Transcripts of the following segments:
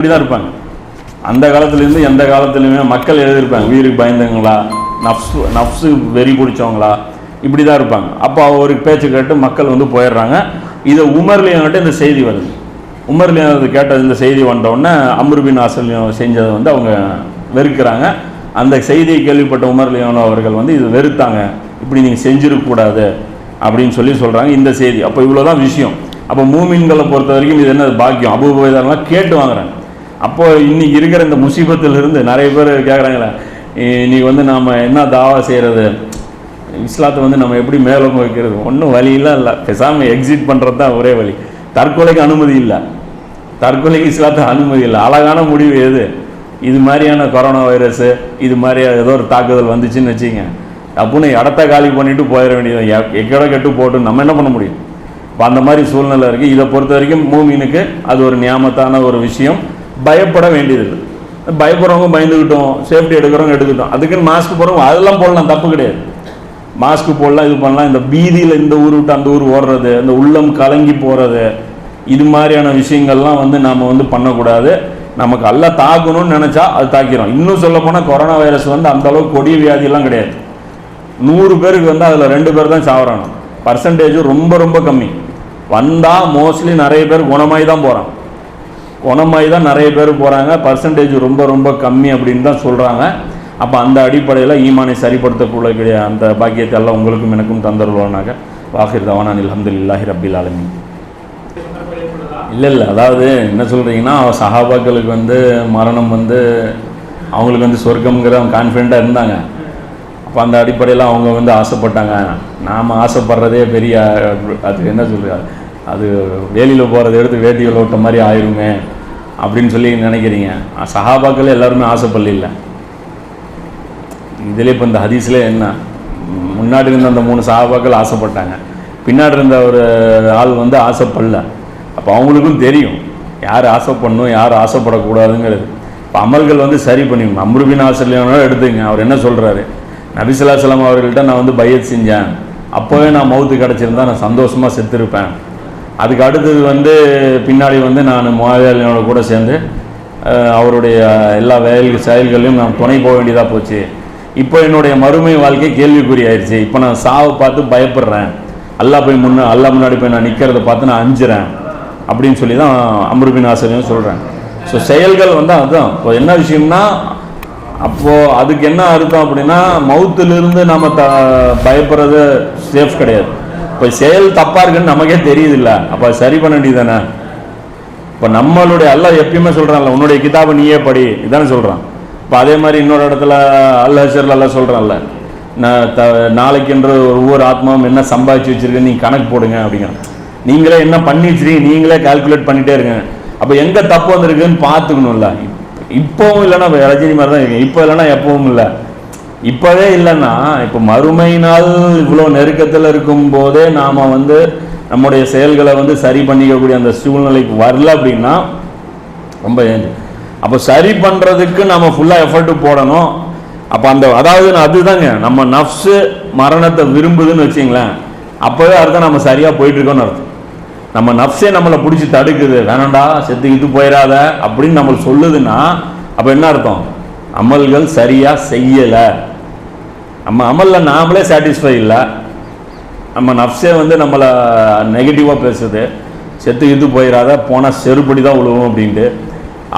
இப்படிதான் இருப்பாங்க. அந்த காலத்துலேருந்து எந்த காலத்துலேயுமே மக்கள் எழுதியிருப்பாங்க வீருக்கு பயந்தவங்களா நஃப்ஸு நஃப்ஸு வெறி பிடிச்சவங்களா இப்படி தான் இருப்பாங்க. அப்போ ஒரு பேச்சு கேட்டு மக்கள் வந்து போயிடுறாங்க. இதை உமர்லியங்கிட்ட இந்த செய்தி வருது. உமர்லியம் அது கேட்டது இந்த செய்தி வந்த உடனே ஆசல்யம் செஞ்சதை வந்து அவங்க வெறுக்கிறாங்க. அந்த செய்தியை கேள்விப்பட்ட உமர்லியானோ அவர்கள் வந்து இது வெறுத்தாங்க. இப்படி நீங்கள் செஞ்சிருக்கக்கூடாது அப்படின்னு சொல்லி சொல்கிறாங்க இந்த செய்தி. அப்போ இவ்வளோ தான் விஷயம். அப்போ மூமின்களை பொறுத்த வரைக்கும் இது என்ன பாக்கியம்? அபுபேதெல்லாம் கேட்டு வாங்குறாங்க. அப்போது இன்னைக்கு இருக்கிற இந்த முசீபத்திலிருந்து நிறைய பேர் கேட்குறாங்களே இன்னைக்கு வந்து நாம் என்ன தாவா செய்கிறது இஸ்லாத்தை வந்து நம்ம எப்படி மேலும் வைக்கிறது? ஒன்றும் வழியெல்லாம் இல்லை. பேசாமல் எக்ஸிட் பண்ணுறது தான் ஒரே வழி. தற்கொலைக்கு அனுமதி இல்லை. தற்கொலைக்கு இஸ்லாத்தை அனுமதி இல்லை. அழகான முடிவு எது? இது மாதிரியான கொரோனா வைரஸு இது மாதிரி ஏதோ ஒரு தாக்குதல் வந்துச்சுன்னு வச்சுங்க அப்புடின்னு இடத்த காலி பண்ணிட்டு போயிட வேண்டியது எக்கட கெட்டு போட்டு நம்ம என்ன பண்ண முடியும்? இப்போ அந்த மாதிரி சூழ்நிலை இருக்குது இதை பொறுத்த வரைக்கும் மூமினுக்கு அது ஒரு நியாமத்தான ஒரு விஷயம். பயப்பட வேண்டியதில்லை. பயப்படுறவங்க பயந்துக்கிட்டோம் சேஃப்டி எடுக்கிறவங்க எடுக்கட்டும் அதுக்குன்னு மாஸ்க் போடுறவங்க அதெல்லாம் போடலாம் தப்பு கிடையாது. மாஸ்க் போடலாம் இது பண்ணலாம் இந்த பீதியில் இந்த ஊர் விட்டு அந்த ஊர் ஓடுறது இந்த உள்ளம் கலங்கி போகிறது இது மாதிரியான விஷயங்கள்லாம் வந்து நாம் வந்து பண்ணக்கூடாது. நமக்கு எல்லாம் தாக்கணும்னு நினச்சா அது தாக்கிறோம் இன்னும் சொல்லப்போனால் கொரோனா வைரஸ் வந்து அந்த அளவுக்கு கொடிய வியாதியெல்லாம் கிடையாது. நூறு பேருக்கு வந்து அதில் ரெண்டு பேர் தான் சாவறாங்க பர்சன்டேஜும் ரொம்ப ரொம்ப கம்மி. வந்தால் மோஸ்ட்லி நிறைய பேர் குணமாகி தான் போகிறான் குணமாகி தான் நிறைய பேர் போகிறாங்க பர்சன்டேஜ் ரொம்ப ரொம்ப கம்மி அப்படின்னு தான் சொல்கிறாங்க அப்போ அந்த அடிப்படையில் ஈமானை சரிப்படுத்தக்கூடிய அந்த பாக்கியத்தை எல்லாம் உங்களுக்கும் எனக்கும் தந்துருவானாக வாஹிர் தவானான் அலமதுல்லாஹி ரபில் ஆலமீன். இல்லை இல்லை அதாவது என்ன சொல்கிறீங்கன்னா சஹாபாக்களுக்கு வந்து மரணம் வந்து அவங்களுக்கு வந்து சொர்க்கம்ங்கிற கான்ஃபிடண்ட்டாக இருந்தாங்க. அப்போ அந்த அடிப்படையில் அவங்க வந்து ஆசைப்பட்டாங்க. நாம் ஆசைப்படுறதே பெரிய அது என்ன சொல்கிறார் அது வேலியில் போகிறத எடுத்து வேட்டியில் ஓட்ட மாதிரி ஆயிருமே அப்படின்னு சொல்லி நினைக்கிறீங்க. சஹாபாக்கள் எல்லாருமே ஆசைப்படல இதில் இப்போ இந்த ஹதீஸில் என்ன? முன்னாடி இருந்த அந்த மூணு சஹாபாக்கள் ஆசைப்பட்டாங்க. பின்னாடி இருந்த ஒரு ஆள் வந்து ஆசைப்படல. அப்போ அவங்களுக்கும் தெரியும். யார் ஆசைப்படணும் யார் ஆசைப்படக்கூடாதுங்கிறது. இப்போ அமல்கள் வந்து சரி பண்ணிக்கணும். அம்ருபின் ஆசிரியனோட எடுத்துங்க. அவர் என்ன சொல்கிறாரு நபிசுல்லாசலம் அவர்கள்ட்ட நான் வந்து பையத் செஞ்சேன். அப்போவே நான் மவுத்து கிடச்சிருந்தா நான் சந்தோஷமாக செத்துருப்பேன். அதுக்கு அடுத்தது வந்து பின்னாடி வந்து நான் முவாவியாளினோட கூட சேர்ந்து அவருடைய எல்லா வேல் செயல்களையும் நான் துணை போக வேண்டியதாக போச்சு. இப்போ என்னுடைய மறுமை வாழ்க்கை கேள்விக்குறி ஆயிடுச்சு. இப்போ நான் சாவை பார்த்து பயப்படுறேன். அல்லா போய் முன்ன அல்லா முன்னாடி போய் நான் நிற்கிறத பார்த்து நான் அஞ்சுறேன். அப்படின்னு சொல்லி தான் அமருபின் ஆசிரியம் சொல்கிறேன் ஸோ செயல்கள் வந்து அதுதான். இப்போ என்ன விஷயம்னா அப்போது அதுக்கு என்ன அர்த்தம் அப்படின்னா மவுத்துலேருந்து நம்ம த பயப்படுறது சேஃப் கிடையாது. இப்போ செயல் தப்பாக இருக்குன்னு நமக்கே தெரியுது இல்லை அப்போ சரி பண்ண வேண்டியதானே இப்போ நம்மளுடைய அல்ல எப்பயுமே சொல்கிறான்ல உன்னுடைய கிதாபை நீயே படி. இதானே சொல்கிறான் இப்போ அதே மாதிரி இன்னொரு இடத்துல அல் ஹசர்ல எல்லாம் சொல்கிறான்ல நான் த நாளைக்கென்று ஒவ்வொரு ஆத்மாவும் என்ன சம்பாதிச்சு வச்சிருக்கேன்னு நீங்கள் கணக்கு போடுங்க அப்படிங்கிறான். நீங்களே என்ன பண்ணி நீங்களே கால்குலேட் பண்ணிட்டே இருங்க. அப்போ எங்கே தப்பு வந்திருக்குன்னு பார்த்துக்கணும்ல. இப்போவும் இல்லைன்னா ரஜினி மாதிரி தான் இருக்கு இப்போ இல்லைன்னா எப்பவும் இல்லை. இப்போவே இல்லைன்னா இப்போ மறுமையினால் இவ்வளோ நெருக்கத்தில் இருக்கும் போதே நாம் வந்து நம்முடைய செயல்களை வந்து சரி பண்ணிக்கக்கூடிய அந்த சூழ்நிலைக்கு வரல அப்படின்னா ரொம்ப அப்போ சரி பண்ணுறதுக்கு நம்ம ஃபுல்லாக எஃபர்ட் போடணும். அப்போ அந்த அதாவது அதுதாங்க நம்ம நஃப்ஸு மரணத்தை விரும்புதுன்னு வச்சிங்களேன். அப்போவே அர்த்தம் நம்ம சரியாக போயிட்டுருக்கோன்னு அர்த்தம். நம்ம நஃப்ஸே நம்மளை பிடிச்சி தடுக்குது. வேணாண்டா இது போயிடாத அப்படின்னு நம்மளுக்கு சொல்லுதுன்னா அப்போ என்ன அர்த்தம்? அமல்கள் சரியாக செய்யலை. நம்ம அமலில் நாமளே சாட்டிஸ்ஃபை இல்லை. நம்ம நஃப்ஸே வந்து நம்மளை நெகட்டிவாக பேசுது. செத்து இது போயிடாத போனால் செருப்படி தான் விழுவும் அப்படின்ட்டு.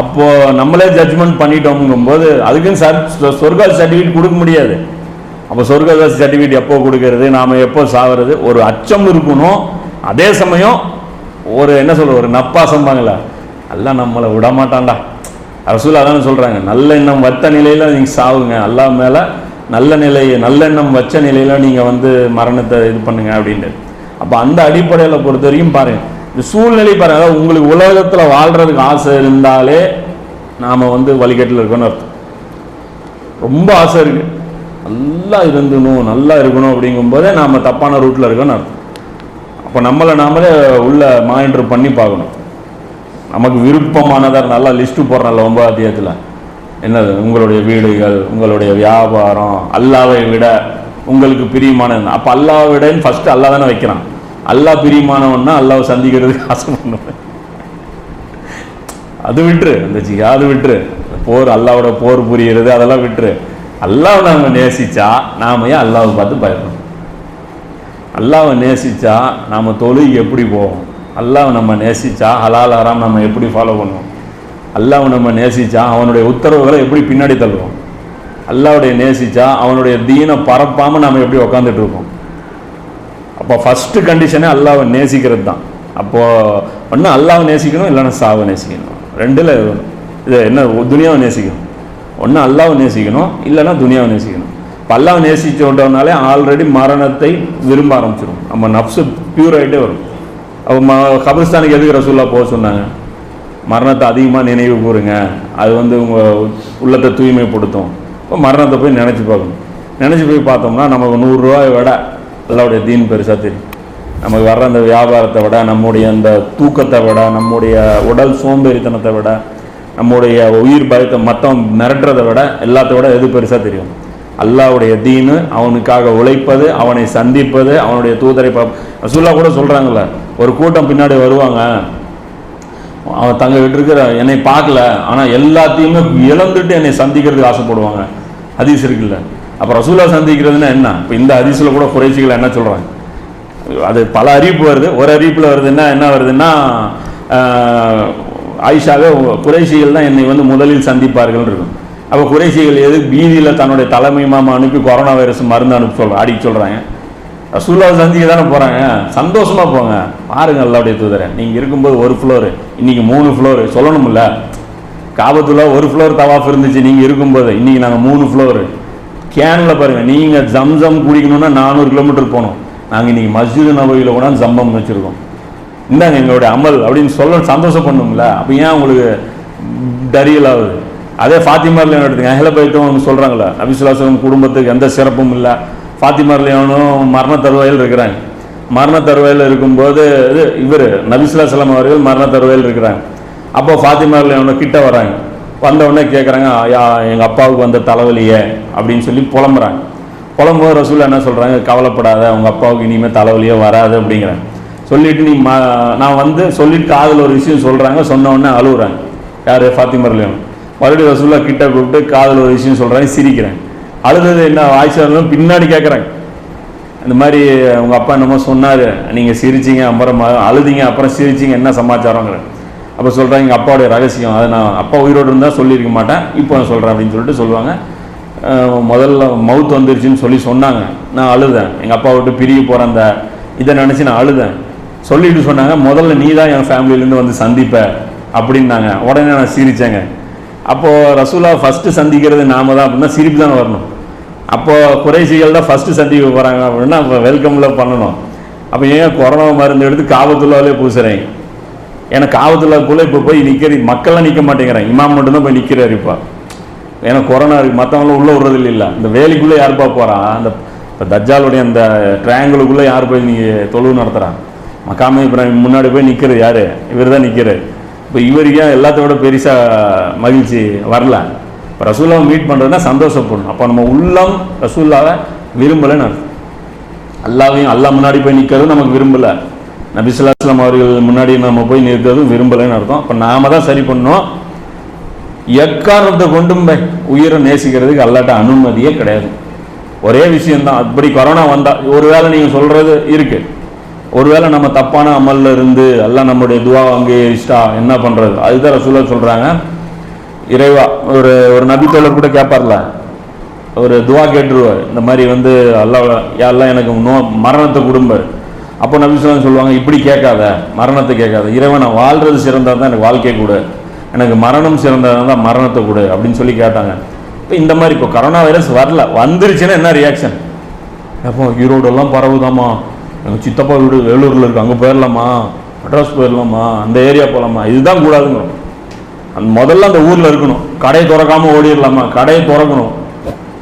அப்போது நம்மளே ஜட்ஜ்மெண்ட் பண்ணிட்டோங்கும்போது அதுக்குன்னு சர் சொர்க்க சர்டிஃபிகேட் கொடுக்க முடியாது. அப்போ சொர்க்க சர்டிஃபிகேட் எப்போ கொடுக்கறது நாம் எப்போ சாகிறது ஒரு அச்சம் இருக்கணும். அதே சமயம் ஒரு என்ன சொல்ற ஒரு நப்பாசம்பாங்களா எல்லாம் நம்மளை விட மாட்டான்டா ரசூல் அதானே சொல்கிறாங்க இன்னும் வத்த நிலையில் நீங்கள் சாவுங்க. அல்லா மேலே நல்ல நிலை நல்லெண்ணம் வச்ச நிலையில் நீங்கள் வந்து மரணத்தை இது பண்ணுங்க அப்படின்ட்டு. அப்போ அந்த அடிப்படையில் பொறுத்த வரைக்கும் பாருங்கள் இந்த சூழ்நிலை பாருங்க அதாவது உங்களுக்கு உலகத்தில் வாழ்கிறதுக்கு ஆசை இருந்தாலே நாம் வந்து வழிகட்டில் இருக்கணும்னு அர்த்தம். ரொம்ப ஆசை இருக்குது நல்லா இருந்தணும் நல்லா இருக்கணும் அப்படிங்கும்போதே நாம் தப்பான ரூட்டில் இருக்கோன்னு அர்த்தம். அப்போ நம்மளை நாமளே உள்ள மாயின்ட்ரு பண்ணி பார்க்கணும். நமக்கு விருப்பமானதாக நல்லா லிஸ்ட்டு போடுறோம்ல ஒன்பதாம் அத்தியாயத்தில் என்னது உங்களுடைய வீடுகள் உங்களுடைய வியாபாரம் அல்லாவை விட உங்களுக்கு பிரியமான அப்போ அல்லாவை விடன்னு ஃபஸ்ட்டு அல்லா தானே வைக்கிறான். அல்லாஹ் பிரியமானவன்னா அல்லாவை சந்திக்கிறதுக்கு ஆசை பண்ணுவேன். அது விட்டுரு அந்த ஜிஹாது விட்டுரு. போர் அல்லாவோட போர் புரியுறது அதெல்லாம் விட்டுரு. அல்லாஹ் நாம் நேசிச்சா நாம ஏன் அல்லாவை பார்த்து பயப்படணும்? அல்லாவை நேசித்தா நாம் தொழுகி எப்படி போவோம்? அல்லாஹ் நம்ம நேசிச்சா ஹலால் ஹராம் நம்ம எப்படி ஃபாலோ பண்ணுவோம்? அல்லாஹ் நம்ம நேசிச்சா அவனுடைய உத்தரவுகளை எப்படி பின்னாடி தள்ளுவோம்? அல்லாவுடைய நேசிச்சா அவனுடைய தீனை பரப்பாம நாம எப்படி உக்காந்துட்டு இருப்போம் அப்போ ஃபஸ்ட்டு கண்டிஷனே அல்லாவை நேசிக்கிறது தான் அப்போது ஒன்று அல்லாவை நேசிக்கணும் இல்லைன்னா சாவை நேசிக்கணும். ரெண்டில் இது என்ன துனியாவை நேசிக்கணும். ஒன்று அல்லாவை நேசிக்கணும் இல்லைன்னா துனியாவை நேசிக்கணும். இப்போ அல்லாவை நேசிச்சு விட்டோம்னாலே ஆல்ரெடி மரணத்தை விரும்ப ஆரம்பிச்சிடும் நம்ம நப்சு பியூர் ஆகிட்டே வரும். அப்போ ம கபிரிஸ்தானுக்கு எதுக்கு ரசூல்லா போக சொன்னாங்க? மரணத்தை அதிகமாக நினைவு கூறுங்க. அது வந்து உங்கள் உள்ளத்தை தூய்மைப்படுத்தும். இப்போ மரணத்தை போய் நினச்சி பார்க்கணும். நினச்சி போய் பார்த்தோம்னா நமக்கு நூறுரூவாயை விட அல்லாவுடைய தீன் பெருசாக தெரியும். நமக்கு வர்ற அந்த வியாபாரத்தை விட நம்முடைய அந்த தூக்கத்தை விட நம்முடைய உடல் சோம்பேறித்தனத்தை விட நம்முடைய உயிர் பயத்தை மற்றம் மிரட்டுறதை விட எல்லாத்த விட எது பெருசாக தெரியும்? அல்லாவுடைய தீனு அவனுக்காக உழைப்பது அவனை சந்திப்பது அவனுடைய தூதரை பா ரசூல்லா கூட சொல்கிறாங்கல்ல ஒரு கூட்டம் பின்னாடி வருவாங்க. அவன் தங்க விட்டுருக்கிற என்னை பார்க்கல. ஆனால் எல்லாத்தையுமே இழந்துட்டு என்னை சந்திக்கிறதுக்கு ஆசைப்படுவாங்க. ஹதீஸ் இருக்குல்ல. அப்போ ரசூலா சந்திக்கிறதுன்னா என்ன? இப்போ இந்த ஹதீஸில் கூட குறைச்சிகள் என்ன சொல்கிறாங்க அது பல அறிவிப்பு வருது. ஒரு அறிவிப்பில் வருதுன்னா என்ன? வருதுன்னா ஆயிஷாவே குறைசிகள் தான் என்னை வந்து முதலில் சந்திப்பார்கள் இருக்கும். அப்போ குறைசிகள் எது? பீதியில் தன்னுடைய தலைமை மாமா அனுப்பி கொரோனா வைரஸ் மருந்து அனுப்பி சொல்ற அடிக்க சொல்கிறாங்க ரசூல்லாவை சந்திக்க தானே போகிறாங்க சந்தோஷமாக போங்க. பாருங்க அல்லாவுடைய தூதரை நீங்கள் இருக்கும்போது ஒரு ஃப்ளோரு இன்னைக்கு மூணு ஃப்ளோரு சொல்லணும்ல? காபத்துல ஒரு ஃப்ளோர் தவாஃப் இருந்துச்சு நீங்கள் இருக்கும்போது இன்னைக்கு நாங்கள் மூணு ஃப்ளோரு கேனில் பாருங்கள் நீங்கள் ஜம்சம் குடிக்கணும்னா நானூறு கிலோமீட்டர் போகணும். நாங்கள் இன்னைக்கு மஸ்ஜிது நபையில் கூட ஜம்பம் வச்சுருக்கோம். இந்தாங்க எங்களுடைய அமல் அப்படின்னு சொல்ல சந்தோஷம் பண்ணும்ல? அப்போ ஏன் உங்களுக்கு டரியல் ஆகுது? அதே ஃபாத்திமாரில் எடுத்துங்க அஹில பைட்டும் அவங்க சொல்கிறாங்களே அபிசுலாசம் குடும்பத்துக்கு எந்த சிறப்பும் இல்லை. ஃபாத்திமார்லையானும் மரண தருவாயில் இருக்கிறாங்க. மரண தருவாயில் இருக்கும்போது இது இவர் நபிசுல்லாசலம் அவர்கள் மரண தருவாயில் இருக்கிறாங்க. அப்போ ஃபாத்திமார்லையானோ கிட்ட வராங்க. வந்தவுடனே கேட்குறாங்க கேட்குறாங்க எங்கள் அப்பாவுக்கு வந்த தலைவலியே அப்படின்னு சொல்லி புலம்புறாங்க. புலம்போது ரசூல் என்ன சொல்கிறாங்க கவலைப்படாத உங்கள் அப்பாவுக்கு இனிமேல் தலைவலியே வராது அப்படிங்கிறாங்க. சொல்லிட்டு நீ ம நான் வந்து சொல்லிட்டு காதில் ஒரு விஷயம் சொல்கிறாங்க சொன்னவுடனே அழுகுறாங்க யார்? ஃபாத்திமர்லையும் மறுபடியும் ரசூல்லா கிட்ட கூப்பிட்டு காதில் ஒரு விஷயம் சொல்கிறாங்க சிரிக்கிறேன் அழுதது என்ன வாய்ஸ் பின்னாடி கேட்குறாங்க இந்த மாதிரி உங்கள் அப்பா என்னமோ சொன்னார் நீங்கள் சிரிச்சிங்க அப்புறம் அழுதிங்க அப்புறம் சிரிச்சிங்க என்ன சமாச்சாரங்கிற அப்போ சொல்கிறாங்க எங்கள் அப்பாவுடைய ரகசியம் அதை நான் அப்பா உயிரோடு இருந்தால் சொல்லியிருக்க மாட்டேன் இப்போ நான் சொல்கிறேன் அப்படின்னு சொல்லிட்டு சொல்லுவாங்க. முதல்ல மவுத் வந்துருச்சுன்னு சொல்லி சொன்னாங்க. நான் அழுதேன். எங்கள் அப்பா விட்டு பிரிய போகிற அந்த இதை நினச்சி நான் அழுதேன். சொல்லிட்டு சொன்னாங்க முதல்ல நீ தான் என் ஃபேமிலியிலேருந்து வந்து சந்திப்ப அப்படின்னாங்க. உடனே நான் சிரிச்சேங்க. அப்போது ரசூலா ஃபஸ்ட்டு சந்திக்கிறது நாம தான் அப்படின்னா சிரிப்பு தான் வரணும். அப்போது குறைசிகள் தான் ஃபஸ்ட்டு சந்திக்க போகிறாங்க அப்படின்னா அப்போ வெல்கமில் பண்ணணும். அப்போ ஏன் கொரோனா மருந்து எடுத்து காவத்துள்ளாலே பூசுகிறேன் ஏன்னா காவத்துள்ளாக்குள்ளே இப்போ போய் நிற்கிற மக்கள்லாம் நிற்க மாட்டேங்கிறேன் இமாம் மட்டும்தான் போய் நிற்கிறாரு இப்போ. ஏன்னா கொரோனா இருக்குது மற்றவங்களும் உள்ளே விடுறது இல்லை. இந்த வேலைக்குள்ளே யாருப்பா போகிறான் அந்த இப்போ தஜ்ஜாலுடைய அந்த ட்ரையாங்கிளுக்குள்ளே யார் போய் நீ தொழுவு நடத்துகிறான் மக்காமே இப்ராஹிம் முன்னாடி போய் நிற்கிறது யார்? இவர் தான் நிற்கிறார் இப்போ இவருக்கு ஏன் எல்லாத்த விட பெருசாக மகிழ்ச்சி வரல? இப்போ ரசூல்லாவை மீட் பண்ணுறதுனா சந்தோஷப்படணும். அப்போ நம்ம உள்ளம் ரசூல்லாவை விரும்பலைன்னு அர்த்தம். அல்லாவையும் அல்லா முன்னாடி போய் நிற்கிறதும் நமக்கு விரும்பலை. நபிசுல்லாஸ்லாம் அவர்கள் முன்னாடி நம்ம போய் நிற்கிறதும் விரும்பலைன்னு அர்த்தம். அப்போ நாம தான் சரி பண்ணோம் எக்காரணத்தை கொண்டும் போய் உயிரை நேசிக்கிறதுக்கு அல்லாட்ட அனுமதியே கிடையாது. ஒரே விஷயந்தான் அப்படி கொரோனா வந்தால் ஒரு வேளை நீங்கள் சொல்கிறது இருக்குது ஒருவேளை நம்ம தப்பான அமல்ல இருந்து எல்லாம் நம்முடைய துவா அங்கீகரிச்சிட்டா என்ன பண்ணுறது அதுதான் ரசூலா சொல்கிறாங்க இறைவா ஒரு ஒரு நபி தோழர் கூட கேட்பார்ல ஒரு துவா கேட்டுருவார். இந்த மாதிரி வந்து அல்லா யா எனக்கு நோ மரணத்தை கொடும்பார் அப்போ நபி நபிசுலாம் சொல்லுவாங்க இப்படி கேட்காத மரணத்தை கேட்காத. இறைவன் நான் வாழ்றது சிறந்தால் தான் எனக்கு வாழ்க்கை கொடு. எனக்கு மரணம் சிறந்ததா தான் மரணத்தை கொடு அப்படின்னு சொல்லி கேட்டாங்க. இப்போ இந்த மாதிரி இப்போ கரோனா வைரஸ் வரல. வந்துருச்சுன்னா என்ன ரியாக்ஷன் அப்போ ஈரோடெல்லாம் பரவுதாம்மா. எங்கள் சித்தப்பா வீடு வேலூரில் இருக்குது அங்கே போயிடலாமா மெட்ராஸ் போயிடலாமா அந்த ஏரியா போகலாமா இதுதான் கூடாதுங்கிறோம். முதல்ல அந்த ஊரில் இருக்கணும். கடையை திறக்காம ஓடிடலாமா கடையை திறக்கணும்.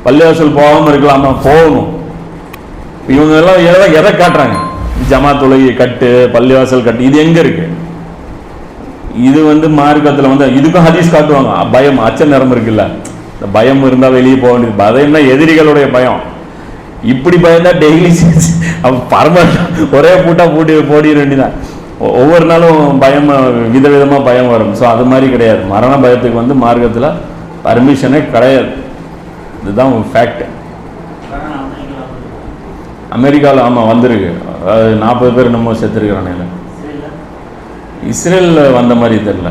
பள்ளிவாசல் போகாமல் இருக்கலாமா? போகணும். இவங்க எல்லாம் எதை எதை காட்டுறாங்க? ஜமா தொழுகை கட்டு பள்ளிவாசல் கட்டு இது எங்க இருக்கு? இது வந்து மார்க்கத்தில் வந்து இதுக்கும் ஹதீஸ் காட்டுவாங்க. பயம் அச்ச நிறம் இருக்குல்ல. இந்த பயம் இருந்தால் வெளியே போக வேண்டியது. பயம்னா எதிரிகளுடைய பயம். இப்படி பயந்தா டெய்லி பரம ஒரே பூட்டா பூட்டி போடிட வேண்டியதான் ஒவ்வொரு நாளும் பயம் விதவிதமாக பயம் வரும். ஸோ அது மாதிரி கிடையாது. மரண பயத்துக்கு வந்து மார்க்கத்தில் பர்மிஷனே கிடையாது. இதுதான் ஃபேக்ட் அமெரிக்காவில் ஆமாம் வந்திருக்கு. அதாவது நாற்பது பேர் நம்ம செத்துருக்கிறானே இஸ்ரேலில் வந்த மாதிரி தெரில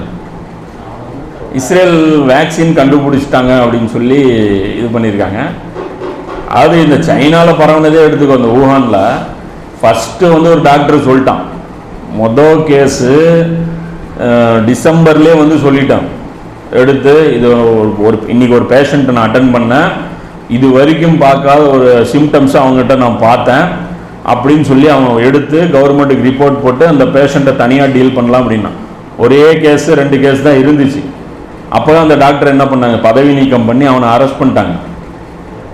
இஸ்ரேல் வேக்சின் கண்டுபிடிச்சிட்டாங்க அப்படின்னு சொல்லி இது பண்ணியிருக்காங்க. அது இந்த சைனாவில் பரவுனதே எடுத்துக்கோ அந்த ஊஹானில் ஃபஸ்ட்டு வந்து ஒரு டாக்டர் சொல்லிட்டான். மொதல் கேஸு டிசம்பர்லேயே வந்து சொல்லிட்டான். எடுத்து இது ஒரு- ஒரு இன்னைக்கு ஒரு பேஷண்ட்டை நான் அட்டன் பண்ணேன். இது வரைக்கும் பார்க்காத ஒரு சிம்டம்ஸை அவங்ககிட்ட நான் பார்த்தேன். அப்படின்னு சொல்லி அவன் எடுத்து கவர்மெண்ட்டுக்கு ரிப்போர்ட் போட்டு அந்த பேஷண்ட்டை தனியாக டீல் பண்ணலாம் அப்படின்னா. ஒரே கேஸு ரெண்டு கேஸ் தான் இருந்துச்சு. அப்போ தான் அந்த டாக்டர் என்ன பண்ணாங்க? பதவி நீக்கம் பண்ணி அவனை அரெஸ்ட் பண்ணிட்டாங்க.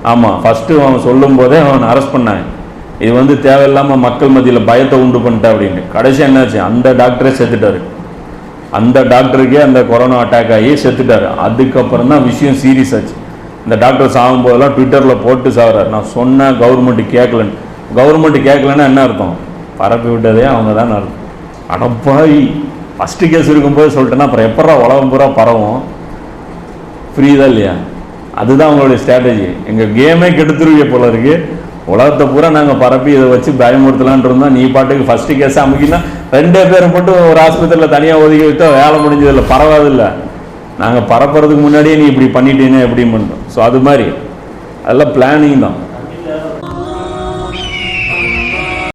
ஆமாம் ஃபஸ்ட்டு அவன் சொல்லும் போதே அவனை அரெஸ்ட் பண்ணாங்க. இது வந்து தேவையில்லாமல் மக்கள் மத்தியில் பயத்தை உண்டு பண்ணிட்டா அப்படின்னு. கடைசி என்னாச்சு? அந்த டாக்டரே செத்துட்டாரு. அந்த டாக்டருக்கே அந்த கொரோனா அட்டாக் ஆகி செத்துட்டாரு. அதுக்கப்புறம் தான் விஷயம் சீரியஸ் ஆச்சு. இந்த டாக்டர் சாகும் போதெல்லாம் ட்விட்டரில் போட்டு சாகுறாரு நான் சொன்னேன் கவர்மெண்ட்டு கேட்கலன்னு கவர்மெண்ட்டு கேட்கலன்னா என்ன அர்த்தம்? பரப்பி விட்டதே அவங்க தான் அர்த்தம். அடப்பாய் ஃபஸ்ட்டு கேஸ் இருக்கும்போது சொல்லிட்டேன்னா அப்புறம் எப்படா உலகம் பூரா பரவும்? ஃப்ரீ தான் இல்லையா? அதுதான் அவங்களுடைய ஸ்ட்ராட்டஜி எங்கள் கேமே கெடுத்துருவிய போல இருக்குது உலகத்தை பூரா நாங்கள் பரப்பி இதை வச்சு பயமுறுத்தலான் இருந்தோம் நீ பாட்டுக்கு ஃபஸ்ட்டு கேஸ் அமுக்கினா ரெண்டே பேரை மட்டும் ஒரு ஆஸ்பத்திரியில் தனியாக ஒதுக்கி வைத்தோ வேலை முடிஞ்சதில்லை. பரவாதில்ல நாங்கள் பரப்புறதுக்கு முன்னாடியே நீ இப்படி பண்ணிட்டீங்க எப்படி பண்ணுறோம் ஸோ அது மாதிரி. அதெல்லாம் பிளானிங் தான்.